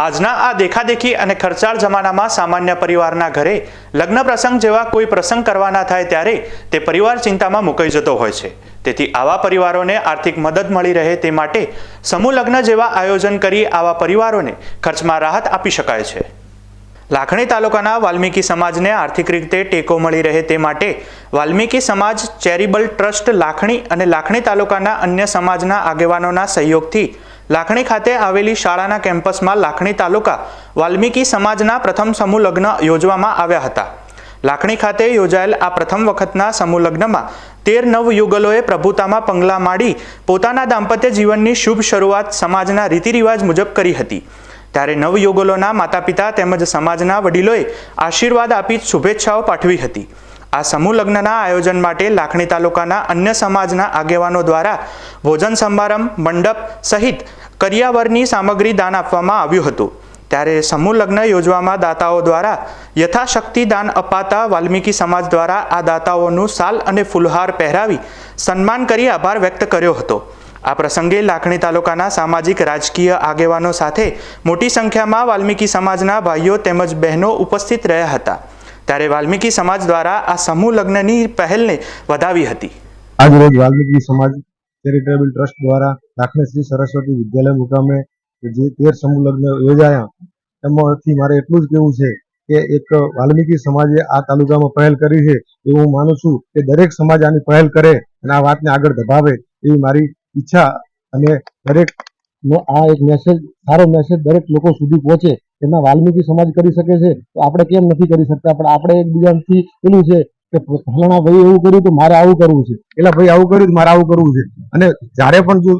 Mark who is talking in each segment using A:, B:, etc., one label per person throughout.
A: આજના આ દેખાદેખી અને ખર્ચાળ જમાનામાં સામાન્ય પરિવારના ઘરે લગ્ન પ્રસંગ જેવા કોઈ પ્રસંગ કરવાના થાય ત્યારે તે પરિવાર ચિંતામાં મુકાઈ જતો હોય છે. તેથી આવા પરિવારોને આર્થિક મદદ મળી રહે તે માટે સમૂહ લગ્ન જેવા આયોજન કરી આવા પરિવારોને ખર્ચમાં રાહત આપી શકાય છે. લાખણી તાલુકાના વાલ્મીકી સમાજને આર્થિક રીતે ટેકો મળી રહે તે માટે વાલ્મીકી સમાજ ચેરિબલ ટ્રસ્ટ લાખણી અને લાખણી તાલુકાના અન્ય સમાજના આગેવાનોના સહયોગથી લાખણી ખાતે આવેલી શાળાના કેમ્પસમાં લાખણી તાલુકા વાલ્મીકી સમાજના પ્રથમ સમૂહ લગ્ન યોજવામાં આવ્યા હતા. લાખણી ખાતે યોજાયેલ આ પ્રથમ વખતના સમૂહ લગ્નમાં તેર નવ યુગલોએ પ્રભુતામાં પંગલા માંડી પોતાના દાંપત્ય જીવનની શુભ શરૂઆત સમાજના રીતિરિવાજ મુજબ કરી હતી. ત્યારે નવયુગલોના માતા પિતા તેમજ સમાજના વડીલોએ આશીર્વાદ આપી શુભેચ્છાઓ પાઠવી હતી. આ સમૂહ લગ્નના આયોજન માટે લાખણી તાલુકાના અન્ય સમાજના આગેવાનો દ્વારા ભોજન સમારંભ, મંડપ સહિત કરિયાવરની સામગ્રી દાન આપવામાં આવ્યું હતું. ત્યારે સમૂહ લગ્ન યોજવામાં દાતાઓ દ્વારા યથાશક્તિ દાન અપાતા વાલ્મીકી સમાજ દ્વારા આ દાતાઓનું સાલ અને ફૂલહાર પહેરાવી સન્માન કરી આભાર વ્યક્ત કર્યો હતો. આ પ્રસંગે લાખણી તાલુકાના સામાજિક રાજકીય આગેવાનો સાથે મોટી સંખ્યામાં વાલ્મીકી સમાજના ભાઈઓ તેમજ બહેનો ઉપસ્થિત રહ્યા હતા. ત્યારે વાલ્મીકી સમાજ દ્વારા આ સમૂહ લગ્નની પહેલને વધાવી હતી.
B: આજ રોજ વાલ્મીકી સમાજ ચેરિટેબલ ટ્રસ્ટ દ્વારા દાખલે શ્રી સરસ્વતી વિદ્યાલય મુકામે જે તેર સમૂહ લગ્ન યોજાયા, એમાંથી મારે એટલું જ કહેવું છે કે એક વાલ્મીકી સમાજે આ તાલુકામાં પહેલ કરી છે એવું હું માનું છું કે દરેક સમાજ આની પહેલ કરે અને આ વાતને આગળ ધપાવે એવી મારી ઈચ્છા અને દરેક આ એક મેસેજ સારો મેસેજ દરેક લોકો સુધી પહોંચે. એમાં વાલ્મીકી સમાજ કરી શકે છે તો આપણે કેમ નથી કરી શકતા? પણ આપણે એકબીજાથી પેલું છે કે ફલાણા ભાઈ એવું કર્યું તો મારે આવું કરવું છે. એટલે ભાઈ આવું કર્યું મારે આવું કરવું છે. અને જ્યારે પણ જો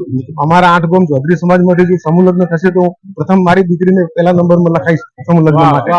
B: અમારા આઠ ગોમ ચૌધરી સમાજમાંથી જો સમૂહ લગ્ન થશે તો પ્રથમ મારી દીકરીને પહેલા નંબરમાં લખાઈશ સમૂહ લગ્ન માટે.